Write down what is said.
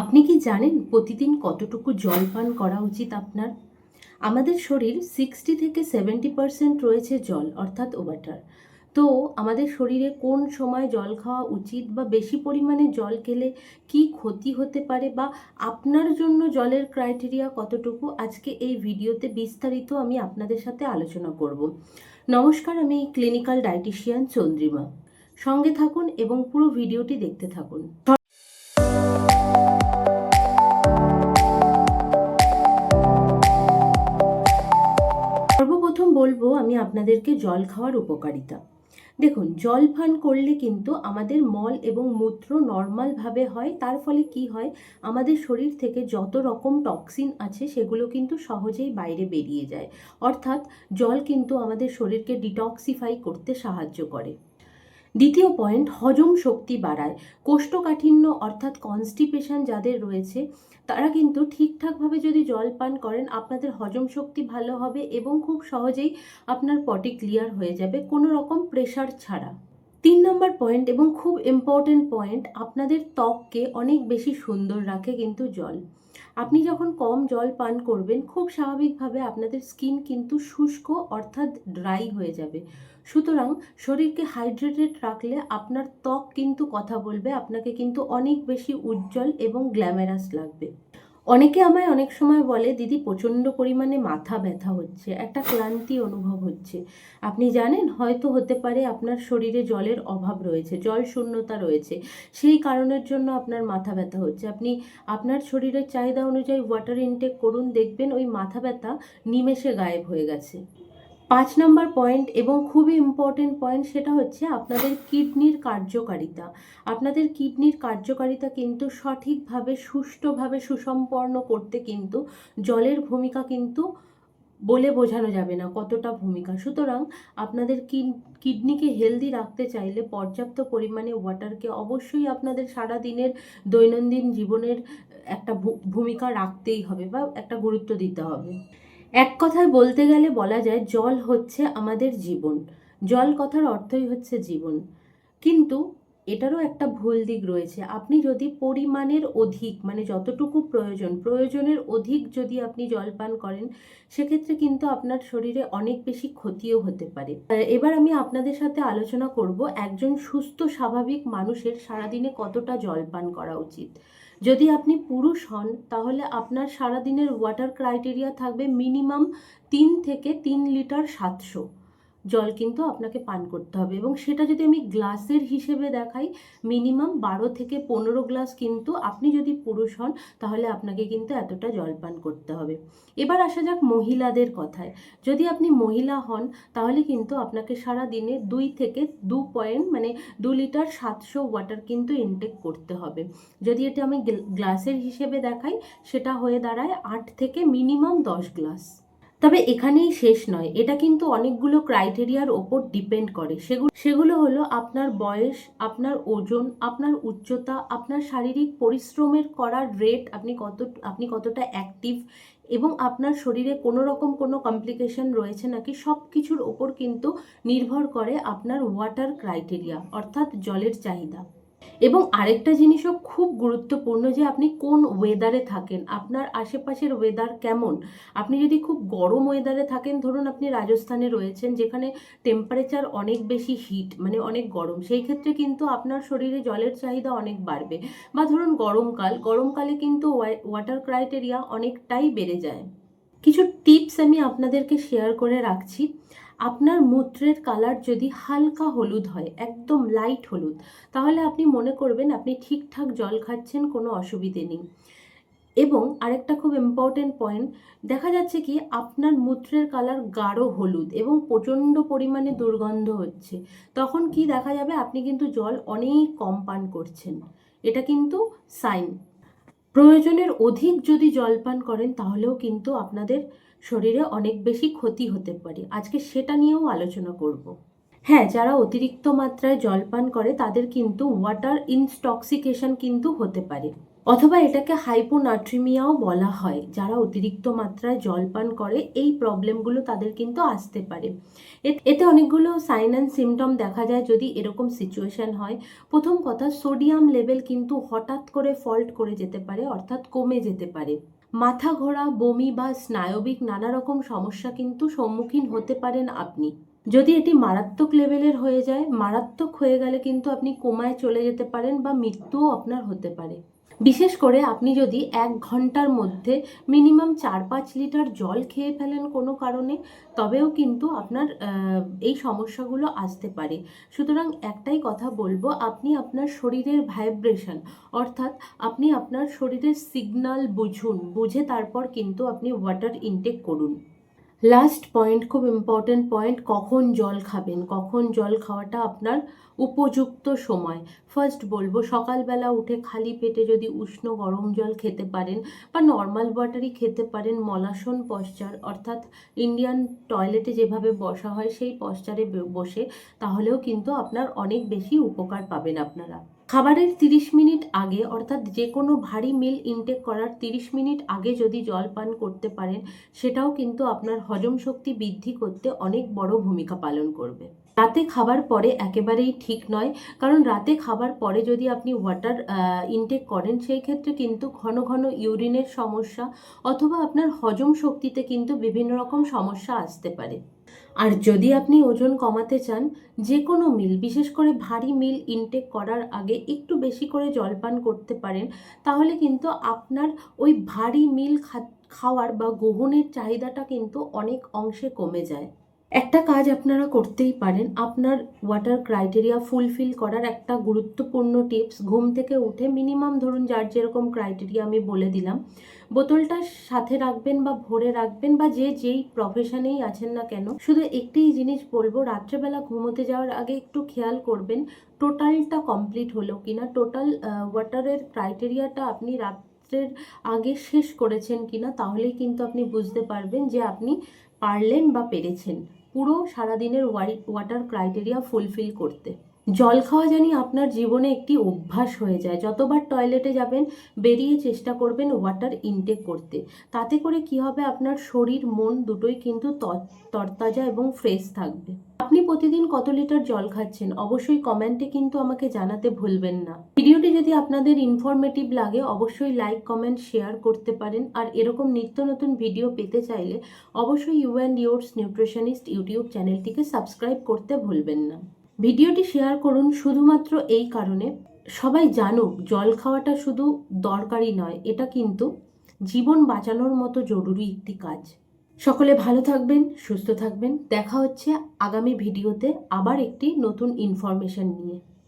আপনি কি জানেন প্রতিদিন কতটুকু জল পান করা উচিত আপনার? আমাদের শরীর সিক্সটি থেকে সেভেন্টি পার্সেন্ট রয়েছে জল, অর্থাৎ ওয়াটার তো আমাদের শরীরে কোন সময় জল খাওয়া উচিত বা বেশি পরিমাণে জল খেলে কি ক্ষতি হতে পারে বা আপনার জন্য জলের ক্রাইটেরিয়া কতটুকু? আজকে এই ভিডিওতে বিস্তারিত আমি আপনাদের সাথে আলোচনা করব। নমস্কার, আমি ক্লিনিক্যাল ডায়েটিশিয়ান চন্দ্রিমা। সঙ্গে থাকুন এবং পুরো ভিডিওটি দেখতে থাকুন। আপনাদেরকে জল খাওয়ার উপকারিতা। দেখুন, জল পান করলে কিন্তু আমাদের মল এবং মূত্র নর্মালভাবে হয়, তার ফলে কি হয়, আমাদের শরীর থেকে যত রকম টক্সিন আছে, সেগুলো কিন্তু সহজেই বাইরে বেরিয়ে যায়। অর্থাৎ জল কিন্তু আমাদের শরীরকে ডিটক্সিফাই করতে সাহায্য করে। দ্বিতীয় পয়েন্ট হজম শক্তি বাড়ায়। কোষ্ঠকাঠিন্য অর্থাৎ কনস্টিপেশন যাদের রয়েছে, তারা কিন্তু ঠিকঠাকভাবে যদি জল পান করেন, আপনাদের হজম শক্তি ভালো হবে এবং খুব সহজেই আপনার পটি ক্লিয়ার হয়ে যাবে কোনো রকম প্রেশার ছাড়া। তিন নম্বর পয়েন্ট এবং খুব ইম্পর্টেন্ট পয়েন্ট আপনাদের ত্বককে অনেক বেশি সুন্দর রাখে কিন্তু জল। আপনি যখন কম জল পান করবেন, খুব স্বাভাবিকভাবে আপনাদের স্কিন কিন্তু শুষ্ক অর্থাৎ ড্রাই হয়ে যাবে। সুতরাং শরীরকে হাইড্রেটেড রাখলে আপনার ত্বক কিন্তু কথা বলবে, আপনাকে কিন্তু অনেক বেশি উজ্জ্বল এবং গ্ল্যামারাস লাগবে। অনেকে আমায় অনেক সময় বলে, দিদি, প্রচণ্ড পরিমাণে মাথা ব্যথা হচ্ছে, একটা ক্লান্তি অনুভব হচ্ছে। আপনি জানেন, হয়তো হতে পারে আপনার শরীরে জলের অভাব রয়েছে, জল শূন্যতা রয়েছে, সেই কারণের জন্য আপনার মাথা ব্যথা হচ্ছে। আপনি আপনার শরীরের চাহিদা অনুযায়ী ওয়াটার ইনটেক করুন, দেখবেন ওই মাথা ব্যথা নিমেষে গায়েব হয়ে গেছে। পাঁচ নম্বর পয়েন্ট এবং খুবই ইম্পর্টেন্ট পয়েন্ট সেটা হচ্ছে আপনাদের কিডনির কার্যকারিতা। আপনাদের কিডনির কার্যকারিতা কিন্তু সঠিকভাবে, সুষ্ঠুভাবে, সুসম্পন্ন করতে কিন্তু জলের ভূমিকা কিন্তু বলে বোঝানো যাবে না কতটা ভূমিকা। সুতরাং আপনাদের কিডনিকে হেলদি রাখতে চাইলে পর্যাপ্ত পরিমাণে ওয়াটারকে অবশ্যই আপনাদের সারা দিনের দৈনন্দিন জীবনের একটা ভূমিকা রাখতেই হবে বা একটা গুরুত্ব দিতে হবে। এক কথায় বলতে গেলে বলা যায় জল হচ্ছে আমাদের জীবন। জল কথার অর্থই হচ্ছে জীবন। কিন্তু এটারও একটা ভুল দিক রয়েছে। আপনি যদি পরিমাণের অধিক মানে যতটুকু প্রয়োজন, প্রয়োজনের অধিক যদি আপনি জল পান করেন, সেক্ষেত্রে কিন্তু আপনার শরীরে অনেক বেশি ক্ষতিও হতে পারে। এবার আমি আপনাদের সাথে আলোচনা করব একজন সুস্থ, স্বাভাবিক মানুষের সারাদিনে কতটা জল পান করা উচিত। যদি আপনি পুরুষ হন, তাহলে আপনার সারাদিনের ওয়াটার ক্রাইটেরিয়া থাকবে মিনিমাম তিন থেকে তিন লিটার সাতশো। জল কিন্তু আপনাকে পান করতে হবে। এবং সেটা যদি আমি গ্লাসের হিসেবে দেখাই, মিনিমাম বারো থেকে পনেরো গ্লাস কিন্তু আপনি যদি পুরুষ হন, তাহলে আপনাকে কিন্তু এতটা জল পান করতে হবে। এবার আসা যাক মহিলাদের কথায়। যদি আপনি মহিলা হন, তাহলে কিন্তু আপনাকে সারা দিনে দুই থেকে দু পয়েন্ট মানে দু লিটার সাতশো ওয়াটার কিন্তু ইনটেক করতে হবে। যদি এটা আমি গ্লাসের হিসেবে দেখাই, সেটা হয়ে দাঁড়ায় আট থেকে মিনিমাম দশ গ্লাস। তবে এখানেই শেষ নয়। এটা কিন্তু অনেকগুলো ক্রাইটেরিয়ার ওপর ডিপেন্ড করে। সেগুলো সেগুলো হলো আপনার বয়স, আপনার ওজন, আপনার উচ্চতা, আপনার শারীরিক পরিশ্রমের করার রেট আপনি কত আপনি কতটা অ্যাক্টিভ এবং আপনার শরীরে কোনো রকম কোনো কমপ্লিকেশন রয়েছে নাকি সব কিছুর ওপর কিন্তু নির্ভর করে আপনার ওয়াটার ক্রাইটেরিয়া অর্থাৎ জলের চাহিদা। এবং আরেকটা জিনিসও খুব গুরুত্বপূর্ণ যে আপনি কোন ওয়েদারে থাকেন, আপনার আশেপাশের ওয়েদার কেমন? আপনি যদি খুব গরম ওয়েদারে থাকেন, ধরুন আপনি রাজস্থানে রয়েছেন যেখানে টেম্পারেচার অনেক বেশি হিট মানে অনেক গরম, সেই ক্ষেত্রে কিন্তু আপনার শরীরে জলের চাহিদা অনেক বাড়বে। বা ধরুন গরমকাল, গরমকালে কিন্তু ওয়াটার ক্রাইটেরিয়া অনেকটাই বেড়ে যায়। কিছু টিপস আমি আপনাদেরকে শেয়ার করে রাখছি। আপনার মূত্রের কালার যদি হালকা হলুদ হয়, একদম লাইট হলুদ, তাহলে আপনি মনে করবেন আপনি ঠিকঠাক জল খাচ্ছেন, কোনো অসুবিধে নেই। এবং আরেকটা খুব ইম্পর্টেন্ট পয়েন্ট দেখা যাচ্ছে কি আপনার মূত্রের কালার গাঢ় হলুদ এবং প্রচণ্ড পরিমাণে দুর্গন্ধ হচ্ছে। তখন কি দেখা যাবে? আপনি কিন্তু জল অনেক কম পান করছেন। এটা কিন্তু সাইন প্রয়োজনের অধিক যদি জল পান করেন, তাহলেও কিন্তু আপনাদের শরীরে অনেক বেশি ক্ষতি হতে পারে। আজকে সেটা নিয়েও আলোচনা করব। হ্যাঁ যারা অতিরিক্ত মাত্রায় জল পান করে, তাদের কিন্তু ওয়াটার ইনস্টক্সিকেশন কিন্তু হতে পারে। অথবা এটাকে হাইপোনাট্রিমিয়াও বলা হয়। যারা অতিরিক্ত মাত্রায় জল পান করে, এই প্রবলেমগুলো তাদের কিন্তু আসতে পারে। এতে অনেকগুলো সাইন অ্যান্ড সিমটম দেখা যায় যদি এরকম সিচুয়েশন হয়। প্রথম কথা সোডিয়াম লেভেল কিন্তু হঠাৎ করে ফল্ট করে যেতে পারে, অর্থাৎ কমে যেতে পারে। মাথা ঘোরা বমি বা স্নায়বিক নানা রকম সমস্যা কিন্তু সম্মুখীন হতে পারেন আপনি। যদি এটি মারাত্মক লেভেলের হয়ে যায়, মারাত্মক হয়ে গেলে কিন্তু আপনি কোমায় চলে যেতে পারেন বা মৃত্যুও আপনার হতে পারে। বিশেষ করে আপনি যদি এক ঘণ্টার মধ্যে মিনিমাম চার পাঁচ লিটার জল খেয়ে ফেলেন কোনো কারণে, তবেও কিন্তু আপনার এই সমস্যাগুলো আসতে পারে। সুতরাং একটাই কথা বলব, আপনি আপনার শরীরের ভাইব্রেশন অর্থাৎ আপনি আপনার শরীরের সিগন্যাল বুঝুন, বুঝে তারপর কিন্তু আপনি ওয়াটার ইনটেক করুন। লাস্ট পয়েন্ট খুব ইম্পর্টেন্ট পয়েন্ট কখন জল খাবেন? কখন জল খাওয়াটা আপনার উপযুক্ত সময়। ফার্স্ট বলব, সকালবেলা উঠে খালি পেটে যদি উষ্ণ গরম জল খেতে পারেন বা নর্মাল ওয়াটারই খেতে পারেন মলাসন পশ্চার অর্থাৎ ইন্ডিয়ান টয়লেটে যেভাবে বসা হয়, সেই পশ্চারে বসে তাহলেও কিন্তু আপনার অনেক বেশি উপকার পাবেন আপনারা। খাবারের তিরিশ মিনিট আগে অর্থাৎ যে কোনো ভারী মিল ইনটেক করার তিরিশ মিনিট আগে যদি জল পান করতে পারেন, সেটাও কিন্তু আপনার হজম শক্তি বৃদ্ধি করতে অনেক বড় ভূমিকা পালন করবে। রাতে খাবার পরে একেবারেই ঠিক নয়। কারণ রাতে খাবার পরে যদি আপনি ওয়াটার ইনটেক করেন, সেই ক্ষেত্রে কিন্তু ঘন ঘন ইউরিনের সমস্যা অথবা আপনার হজম শক্তিতে কিন্তু বিভিন্ন রকম সমস্যা আসতে পারে। আর যদি আপনি ওজন কমাতে চান যে কোনো মিল বিশেষ করে ভারী মিল ইনটেক করার আগে একটু বেশি করে জলপান করতে পারেন, তাহলে কিন্তু আপনার ওই ভারী মিল খাওয়ার বা গ্রহণের চাহিদাটা কিন্তু অনেক অংশে কমে যায়। একটা কাজ আপনারা করতেই পারেন। আপনার ওয়াটার ক্রাইটেরিয়া ফুলফিল করার একটা গুরুত্বপূর্ণ টিপস ঘুম থেকে উঠে মিনিমাম ধরুন যার যেরকম ক্রাইটেরিয়া আমি বলে দিলাম, বোতলটা সাথে রাখবেন বা ভরে রাখবেন বা যে যেই প্রফেশনেই আছেন না কেন, শুধু একটি জিনিস বলব, রাত্রেবেলা ঘুমোতে যাওয়ার আগে একটু খেয়াল করবেন টোটালটা কমপ্লিট হলো কিনা টোটাল ওয়াটারের ক্রাইটেরিয়াটা আপনি রাত্রের আগে শেষ করেছেন কিনা, তাহলেই কিন্তু আপনি বুঝতে পারবেন যে আপনি পারলেন বা পেরেছেন। পুরো সারাদিনের ওয়ারি ওয়াটার ক্রাইটেরিয়া ফুলফিল করতে। জল খাওয়া জানি আপনার জীবনে একটি অভ্যাস হয়ে যায়। যতবার টয়লেটে যাবেন, বেরিয়ে চেষ্টা করবেন ওয়াটার ইনটেক করতে। তাতে করে কি হবে? আপনার শরীর, মন দুটোই কিন্তু তর- তরতাজা এবং ফ্রেশ থাকবে। আপনি প্রতিদিন কত লিটার জল খাচ্ছেন? অবশ্যই কমেন্টে কিন্তু আমাকে জানাতে ভুলবেন না। ভিডিওটি যদি আপনাদের ইনফরমেটিভ লাগে, অবশ্যই লাইক কমেন্ট শেয়ার করতে পারেন। আর এরকম নিত্য নতুন ভিডিও পেতে চাইলে, অবশ্যই you and yours nutritionist YouTube চ্যানেলটিকে সাবস্ক্রাইব করতে ভুলবেন না। ভিডিওটি শেয়ার করুন শুধুমাত্র এই কারণে। সবাই জানুক, জল খাওয়াটা শুধু দরকারি নয়, এটা কিন্তু জীবন বাঁচানোর মতো জরুরি একটি কাজ। সকলে ভালো থাকবেন, সুস্থ থাকবেন। দেখা হচ্ছে আগামী ভিডিওতে আবার একটি নতুন ইনফরমেশন নিয়ে।